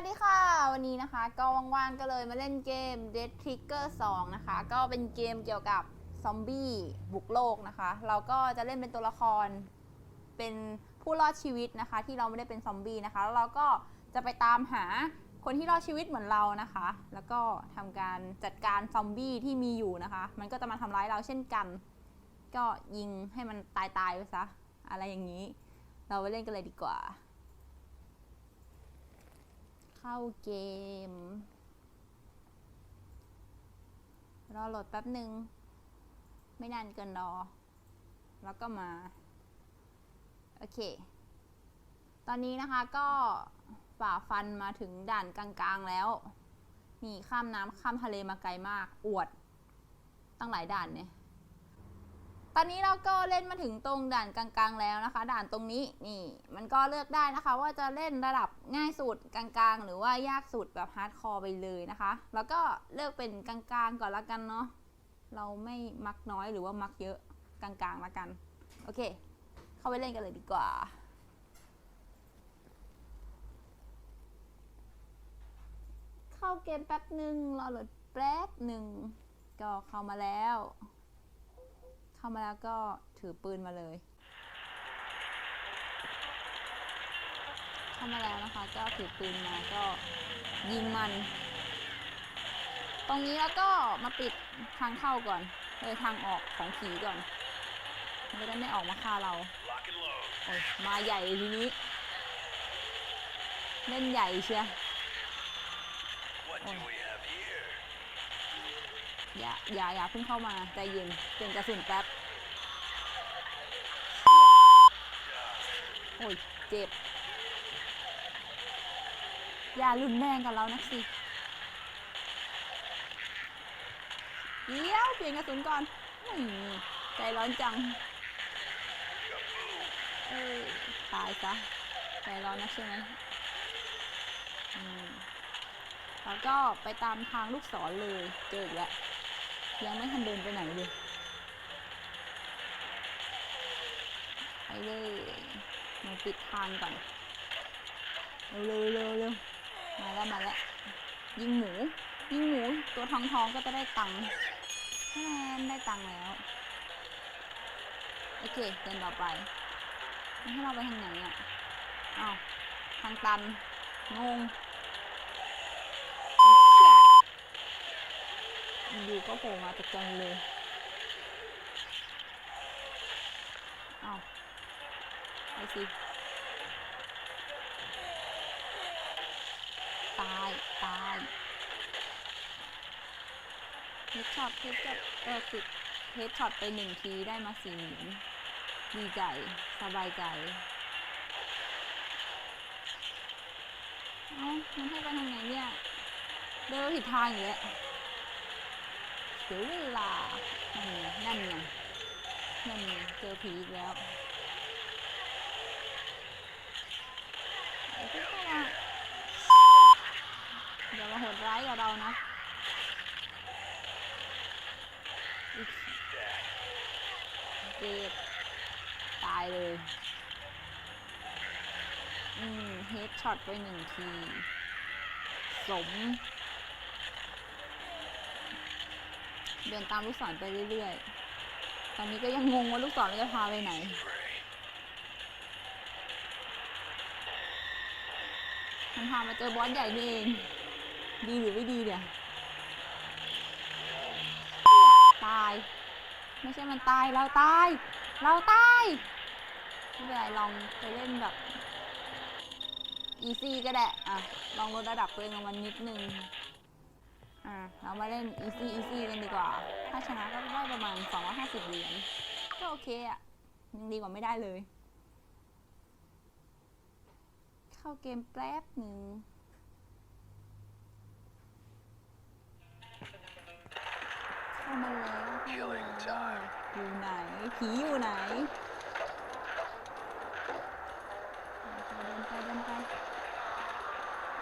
วัสดีค่ะ วันนี้นะคะก็ว่างๆก็เลยมาเล่นเกม Dead Trigger 2 นะคะ ก็เป็นเกมเกี่ยวกับซอมบี้บุกโลกนะคะ เราก็จะเล่นเป็นตัวละคร เป็นผู้รอดชีวิตนะคะ ที่เราไม่ได้เป็นซอมบี้นะคะ แล้วเราก็จะไปตามหาคนที่รอดชีวิตเหมือนเรานะคะ แล้วก็ทำการจัดการซอมบี้ที่มีอยู่นะคะ มันก็จะมาทำร้ายเราเช่นกัน ก็ยิงให้มันตายๆไปซะอะไรอย่างนี้ เราไปเล่นกันเลยดีกว่า เข้าเกม รอโหลดแป๊บหนึ่ง ไม่นานเกินรอ แล้วก็มา โอเค ตอนนี้นะคะก็ฝ่าฟันมาถึงด่านกลางๆแล้ว นี่ข้ามน้ำข้ามทะเลมาไกลมาก อวด ตั้งหลายด่านเนี่ย ตอนนี้เราก็เล่นมาถึงตรงด่านกลางๆแล้วนะคะ ด่านตรงนี้นี่ มันก็เลือกได้นะคะ ว่าจะเล่นระดับง่ายสุดกลางๆ หรือว่ายากสุดแบบฮาร์ดคอร์ไปเลยนะคะ แล้วก็เลือกเป็นกลางๆก่อนละกันเนาะเราไม่มักน้อยหรือว่ามักเยอะกลางๆละกันโอเค เข้าไปเล่นกันเลยดีกว่าเข้าเกมแป๊บหนึ่งรอโหลดแป๊บหนึ่งก็เข้ามาแล้ว เข้ามาแล้วก็ถือปืนมาเลย เข้ามาแล้วนะคะก็ถือปืนมาก็ยิงมัน ตรงนี้แล้วก็มาปิดทางเข้าก่อนเลยทางออกของผีก่อน มันจะได้ไม่ออกมาฆ่าเราโอ้ยมาใหญ่เลยทีนี้ เล่นใหญ่เชียะ อย่าอย่าอย่าเพิ่งเข้ามาใจเย็นเปลี่ยนกระสุนแป๊บโอ้ยเจ็บ อย่ารุนแรงกับเรานักสิเดี๋ยวเปลี่ยนกระสุนก่อนไม่ใจร้อนจังเอ้ยตายซะใจร้อนนักใช่ไหมอืมแล้วก็ไปตามทางลูกศรเลยเจออีกแล้ว ยังไม่ทันเดินไปไหนเลยไปเลยมาปิดทางก่อน เร็วเร็วเร็วมาแล้วมาแล้ว ยิงหมู ยิงหมู ตัวทองทองก็จะได้ตังค์แนได้ตังค์แล้ว โอเคเดินต่อไปมันให้เราไปทางไหนอะอ้าวทางตัน งงไอ้เชี่ย อยู่ก็โผล่มาจากจังเลยเอาไปสิตายตายเฮดช็อตเฮดช็อตเออคือเฮดช็อตไปหนึ่งทีได้มาสี่เหรียญดีใจ สบายใจ เอ้ามันให้ไปทางไหนเนี่ย เดินผิดทางอยู่แล้ว เสียเวลานั่นไงนั่นไงนั่นไงเจอผีอีกแล้วไอ้พวกเข้ามาอย่ามาโหดร้ายกับเรานะเจ็บตายเลย อืม เฮดช็อตไปหนึ่งที สม เดินตามลูกศรไปเรื่อยๆ ตอนนี้ก็ยังงงว่าลูกศรจะพาไปไหน มันพามาเจอบอสใหญ่นี่เอง ดีหรือไม่ดีเนี่ย ตาย ไม่ใช่มันตาย เราตาย เราตายไม่เป็นไรลองไปเล่นแบบอีซี่ก็ได้ อะ ลองลดระดับตัวเองลงมานิดนึง อะเรามาเล่นอีซี่อีซี่กันดีกว่า ถ้าชนะก็ได้ประมาณ 250 เหรียญ ก็โอเคอะยังดีกว่าไม่ได้เลย เข้าเกมแป๊บหนึ่งเข้ามาแล้วเข้ามาแล้วอยู่ไหน ผีอยู่ไหน เดินไปเดินไป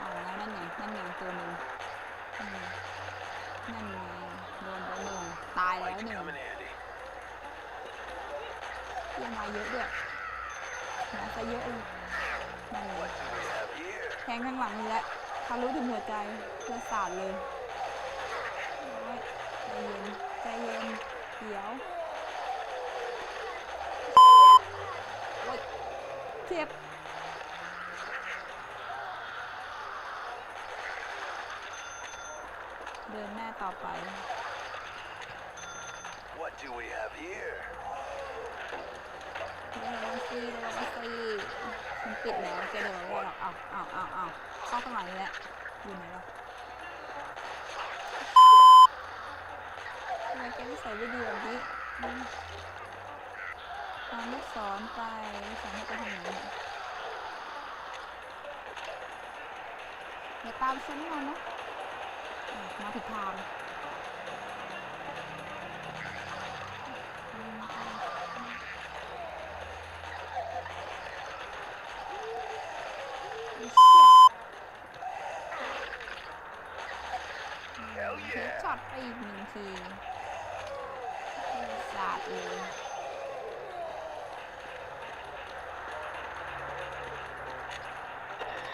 อ๋อนั่นไง นั่นไงตัวหนึ่งอืมนั่นไง โดนไปหนึ่ง ตายแล้ว Lights หนึ่ง come in handy. ยังมาเยอะด้วยมาซะเยอะเลยนั่นไง What do we have here? แทงข้างหลังนี่แหละทะลุถึงหัวใจเลือดสาดเลยโอ๊ยใจเย็นใจเย็นเดี๋ยวโอ๊ยเจ็บเดินหน้าต่อไป What do we have here? เดินมาสิเดินมาสิฉันปิดแล้วจะเดินไม่ได้หรอกเอาเอาเอาเอาเข้าข้างหลังนี่แหละอยู่ไหนหรอทำไมแกไม่ใส่วิดีโอนี้อืมตามลูกศรไปสอนให้ไปทางไหนเนี่ยอย่าตามฉันมานะอะมาผิดทาง เฮด yeah. ช็อตไปอีกหนึ่งทีสาดเลย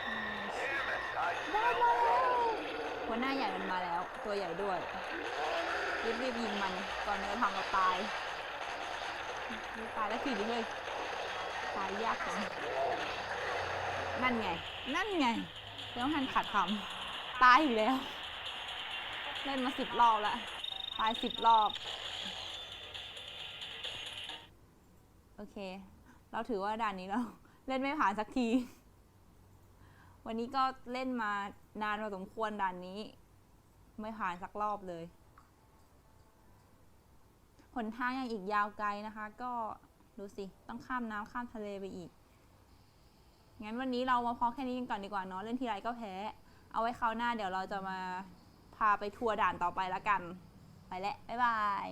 อืม Damn it. I ได้มาแล้วหัวหน้าใหญ่มันมาแล้ว ตัวใหญ่ด้วยรีบรีบๆยิงมันก่อนมันจะทำเราตายรีบตายแล้วขี่ดิเลยตายยากจังนั่นไง นั่นไงแล้วทันขาดคำตายอีกแล้ว เล่นมาสิบรอบแล้วตายสิบรอบ โอเค เราถือว่าด่านนี้เรา เล่นไม่ผ่านสักที วันนี้ก็เล่นมานานพอสมควรด่านนี้ ไม่ผ่านสักรอบเลย หนทางยังอีกยาวไกลนะคะ ก็ดูสิ ต้องข้ามน้ำข้ามทะเลไปอีก งั้นวันนี้เรามาพอแค่นี้กันก่อนดีกว่าเนาะ เล่นทีไรก็แพ้ เอาไว้คราวหน้าเดี๋ยวเราจะมา พาไปทัวร์ด่านต่อไปละกัน ไปแล้วบ๊ายบาย